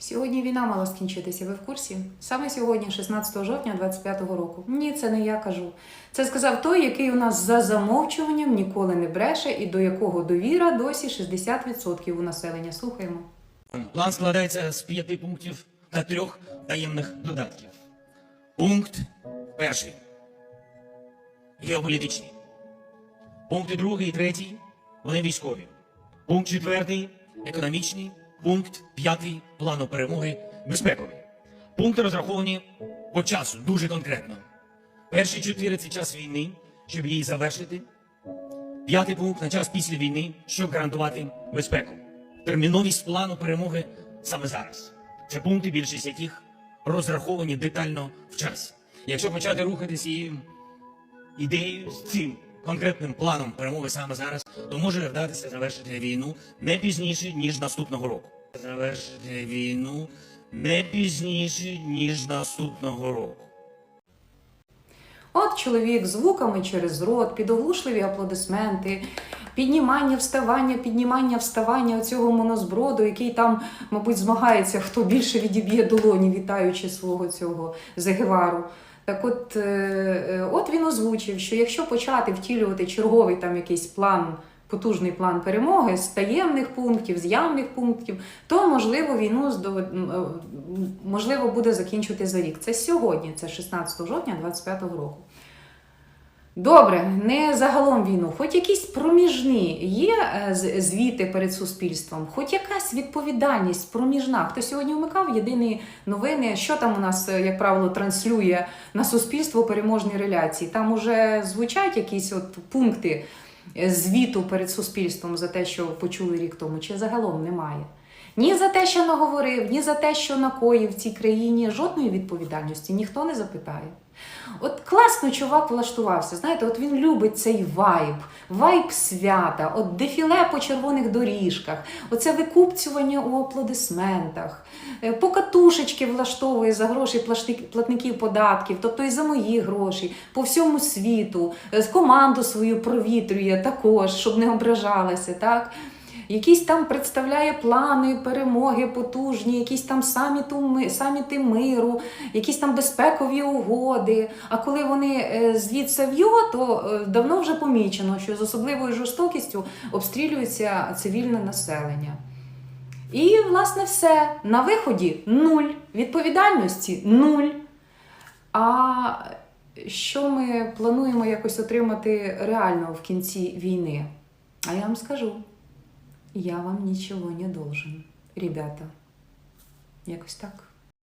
Сьогодні війна мала скінчитися, ви в курсі? Саме сьогодні, 16 жовтня 25-го року. Ні, це не я кажу. Це сказав той, який у нас за замовчуванням ніколи не бреше і до якого довіра досі 60% у населення. Слухаємо. План складається з п'яти пунктів та трьох таємних додатків. Пункт перший. Геополітичний. Пункти другий і третій вони військові. Пункт четвертий економічний. Пункт п'ятий плану перемоги безпековий. Пункти розраховані по часу дуже конкретно. Перші чотири це час війни, щоб її завершити. П'ятий пункт на час після війни, щоб гарантувати безпеку. Терміновість плану перемоги саме зараз. Це пункти, більшість яких розраховані детально в часі. Якщо почати рухатися цією ідеєю з цим конкретним планом перемоги саме зараз, то може вдатися завершити війну не пізніше, ніж наступного року. Завершити війну не пізніше, ніж наступного року. От чоловік звуками через рот, підоглушливі аплодисменти, піднімання, вставання, піднімання, вставання цього монозброду, який там, мабуть, змагається, хто більше відіб'є долоні, вітаючи свого цього Зегевару. Так от, е, е, от він озвучив, що якщо почати втілювати черговий там якийсь план, потужний план перемоги з таємних пунктів, з явних пунктів, то можливо війну е, можливо буде закінчити за рік. Це сьогодні, це 16 жовтня 25-го року. Добре, не загалом війну, хоч якісь проміжні є е, звіти перед суспільством, хоч якась відповідальність проміжна. Хто сьогодні вмикав єдині новини, що там у нас, е, як правило, транслює на суспільство переможні реляції. Там уже звучать якісь от пункти е, звіту перед суспільством за те, що почули рік тому, чи загалом немає. Ні за те, що наговорив, ні за те, що накоїв в цій країні, жодної відповідальності ніхто не запитає. От класно чувак влаштувався. Знаєте, от він любить цей вайб, вайб свята, от дефіле по червоних доріжках, оце викупцювання у аплодисментах, е, покатушечки влаштовує за гроші платників податків, тобто і за мої гроші, по всьому світу, е, команду свою провітрює також, щоб не ображалася, так? Якісь там представляє плани перемоги потужні, якісь там саміту, саміти миру, якісь там безпекові угоди. А коли вони е, звідси в'ю, то е, давно вже помічено, що з особливою жорстокістю обстрілюється цивільне населення. І, власне, все. На виході нуль. Відповідальності нуль. А що ми плануємо якось отримати реально в кінці війни? А я вам скажу. Я вам нічого не должен, ребята. Якось так.